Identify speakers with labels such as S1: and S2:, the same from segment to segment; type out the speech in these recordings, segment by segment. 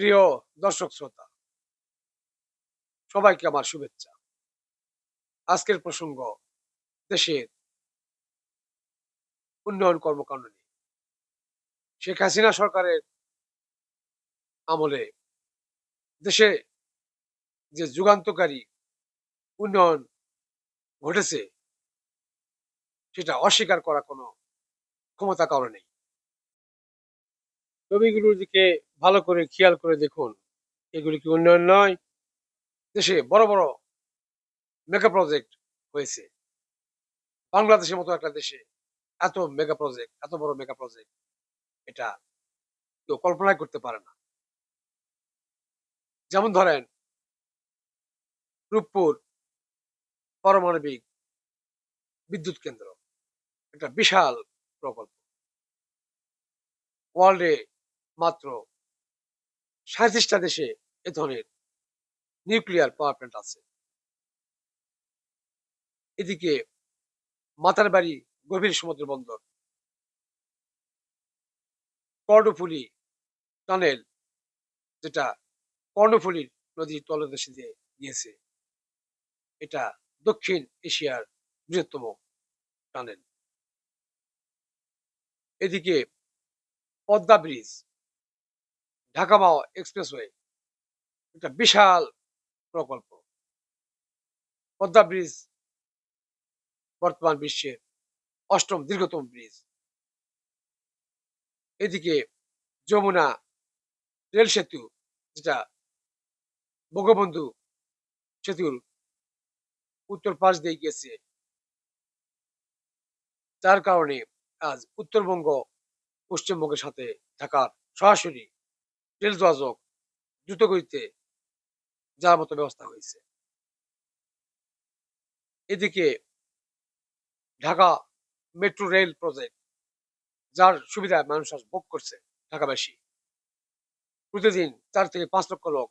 S1: প্রিয় দর্শক শ্রোতা, সবাইকে আমার শুভেচ্ছা। আজকের প্রসঙ্গ, দেশের উন্নয়ন কর্মকাণ্ড নিয়ে। শেখ হাসিনা সরকারের আমলে দেশে যে যুগান্তকারী উন্নয়ন ঘটেছে, সেটা অস্বীকার করা কোনো ক্ষমতা কারণে নেই। ছবিগুলোর দিকে ভালো করে খেয়াল করে দেখুন। এগুলি কি উন্নয়ন নয়? দেশে বড় বড় মেগা প্রজেক্ট হয়েছে। বাংলাদেশের মতো একটা দেশে এত মেগা প্রজেক্ট এত বড় মেগা প্রজেক্ট এটা কেউ কল্পনাই করতে পারে না। যেমন ধরেন, রূপপুর পারমাণবিক বিদ্যুৎ কেন্দ্র, একটা বিশাল প্রকল্প। ওয়ার্ল্ডে মাত্র সাঁত্রিশটা দেশে এ ধরনের নিউক্লিয়ার পাওয়ার প্ল্যান্ট আছে। এদিকে মাতার বাড়ি গভীর সমুদ্র বন্দর। কর্ণফুলি টানেল যেটা কর্ণফুলির নদীর তলদেশে দিয়ে গিয়েছে, এটা দক্ষিণ এশিয়ার বৃহত্তম টানেল এদিকে পদ্মা ব্রিজ ঢাকা মাও এক্সপ্রেসওয়ে। একটা বিশাল প্রকল্প। পদ্মা ব্রিজ, বর্তমান বিশ্বের অষ্টম দীর্ঘতম ব্রিজ। এদিকে যমুনা রেল সেতু, যেটা বঙ্গবন্ধু সেতুর উত্তর পাশ দিয়ে গিয়েছে। যার কারণে আজ উত্তরবঙ্গ পশ্চিমবঙ্গের সাথে ঢাকার সরাসরি রেল যোগাযোগ দ্রুতগতিতে যাওয়ার মতো ব্যবস্থা হয়েছে। এদিকে ঢাকা মেট্রো রেল প্রজেক্ট, যার সুবিধায় মানুষ আজ ভোগ করছে ঢাকাবাসী। প্রতিদিন চার থেকে পাঁচ লক্ষ লোক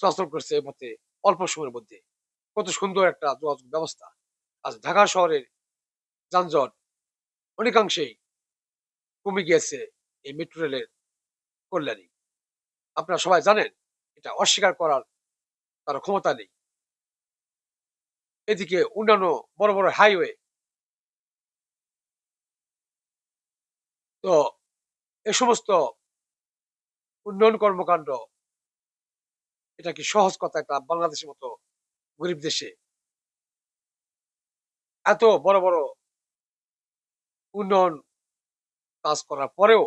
S1: চলাচল করছে এর মধ্যে অল্প সময়ের মধ্যে। কত সুন্দর একটা যোগাযোগ ব্যবস্থা। আজ ঢাকা শহরের যানজট অনেকাংশেই কমে গিয়েছে এই মেট্রো রেলের কল্যাণী। আপনারা সবাই জানেন, এটা অস্বীকার করার কারও ক্ষমতা নেই। এদিকে অন্যান্য বড় বড় হাইওয়ে তো এ সমস্ত উন্নয়ন কর্মকাণ্ড, এটা কি সহজ কথা একটা বাংলাদেশের মতো গরিব দেশে? এত বড় বড় উন্নয়ন কাজ করার পরেও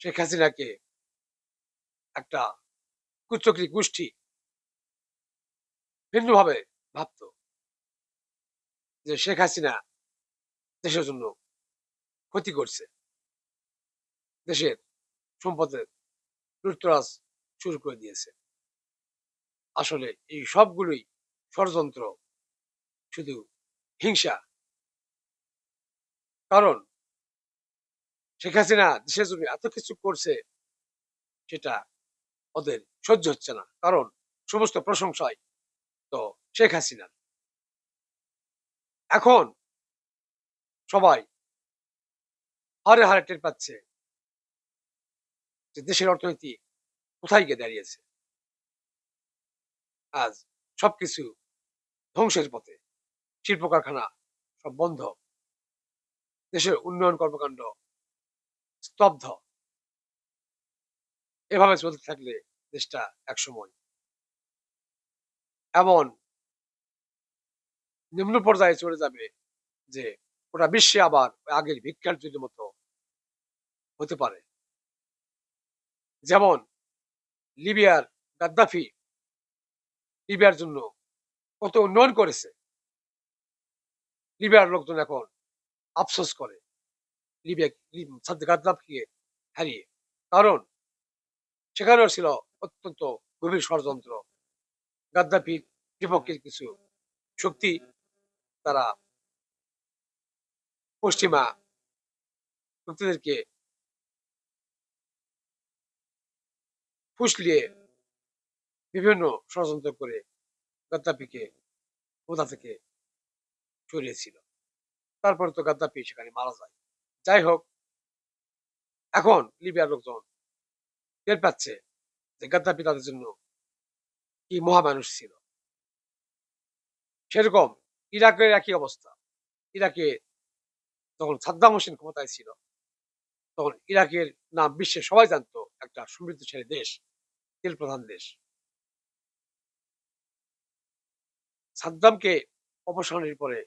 S1: শেখ হাসিনাকে একটা কুচক্রি গোষ্ঠী। ভিন্নভাবে ভাবত যে শেখ হাসিনা দেশের জন্য ক্ষতি করছে। দেশের সম্পদের লুটতরাজ শুরু করে দিয়েছে। আসলে এই সবগুলোই ষড়যন্ত্র, শুধু হিংসা। কারণ শেখ হাসিনা দেশের জন্য এত কিছু করছে, সেটা ওদের সহ্য হচ্ছে না। কারণ সমস্ত প্রশংসায় তো শেখ হাসিনার। এখন সবাই হারে হারে টের পাচ্ছে যে দেশের অর্থনীতি কোথায় গিয়ে দাঁড়িয়েছে। আজ সবকিছু ধ্বংসের পথে। শিল্প কারখানা সব বন্ধ। দেশের উন্নয়ন কর্মকাণ্ড স্তব্ধ। এভাবে চলতে থাকলে দেশটা একসময়। এমন নিম্ন পর্যায়ে চলে যাবে যে ওটা বিশ্বে আবার আগের ভিক্ষার মতো হতে পারে। যেমন লিবিয়ার গাদ্দাফি লিবিয়ার জন্য কত উন্নয়ন করেছে। লিবিয়ার লোকজন এখন আফসোস করে লিবিয়া গাদ্দাফিকে হারিয়ে। কারণ সেখানেও ছিল অত্যন্ত গভীর ষড়যন্ত্র গাদ্দাফির বিপক্ষের কিছু শক্তি তারা পশ্চিমা শক্তিদেরকে ফুসলিয়ে বিভিন্ন ষড়যন্ত্র করে গাদ্দাফিকে ক্ষমতা থেকে সরিয়েছিল? তারপরে তো গাদ্দাফি সেখানে মারা যায়। যাই হোক, এখন লিবিয়ার লোকজন টের পাচ্ছে যে গাদ্দাফি তাদের জন্য কি মহামানুষ ছিল। সেরকম ইরাকের একই অবস্থা। ইরাকে যখন সাদ্দাম হোসেন ক্ষমতায় ছিল, তখন ইরাকের নাম বিশ্বে সবাই জানতো, একটা সমৃদ্ধশালী দেশ তেল প্রধান দেশ। সাদ্দামকে অপসারণের পরে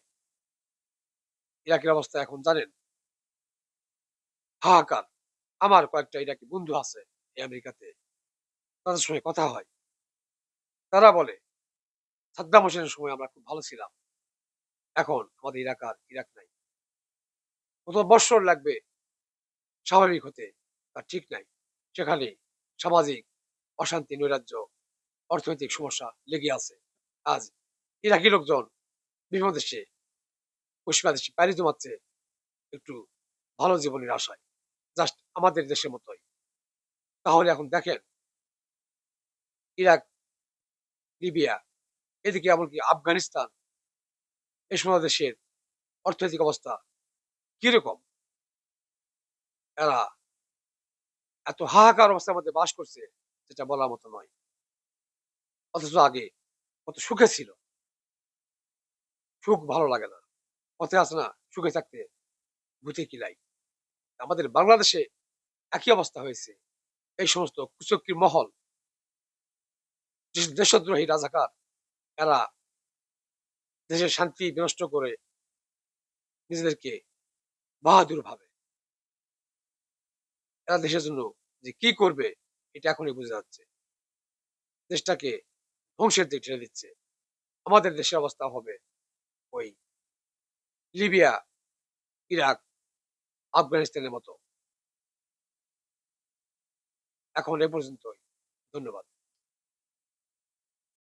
S1: ইরাকের অবস্থা এখন জানেন? হাহাকার। আমার কয়েকটা ইরাকি বন্ধু আছে এই আমেরিকাতে। তাদের সঙ্গে কথা হয়। তারা বলে, সাদ্দাম হোসেনের সময় আমরা খুব ভালো ছিলাম। এখন আমাদের ইরাক আর ইরাক নাই। কত বৎসর লাগবে স্বাভাবিক হতে তার ঠিক নাই। সেখানে সামাজিক অশান্তি, নৈরাজ্য, অর্থনৈতিক সমস্যা লেগে আছে। আজ ইরাকি লোকজন বিভিন্ন দেশে, পশ্চিমা দেশে পাড়ি জমাচ্ছে একটু ভালো জীবনের আশায়। জাস্ট আমাদের দেশের মতোই। তাহলে এখন দেখেন ইরাক, লিবিয়া, এদিকে এমনকি আফগানিস্তান এই সমস্ত দেশের অর্থনৈতিক অবস্থা কীরকম? এরা এত হাহাকার অবস্থার মধ্যে বাস করছে, যেটা বলার মতো নয়। অথচ আগে কত সুখে ছিল। সুখ ভালো লাগে না। পথে আছে না, সুখে থাকতে ভূতে কিলাই আমাদের বাংলাদেশে একই অবস্থা হয়েছে। এই সমস্ত কুচক্রী মহল দেশদ্রোহী রাজাকার, এরা দেশের শান্তি বিনষ্ট করে নিজেদেরকে বাহাদুর ভাবে। এরা দেশের জন্য যে কি করবে, এটা এখনই বোঝা যাচ্ছে। দেশটাকে ধ্বংসের দিকে ঠেলে দিচ্ছে। আমাদের দেশের অবস্থা হবে ওই লিবিয়া, ইরাক, আফগানিস্তানের মতো। এখন এ পর্যন্তই। ধন্যবাদ।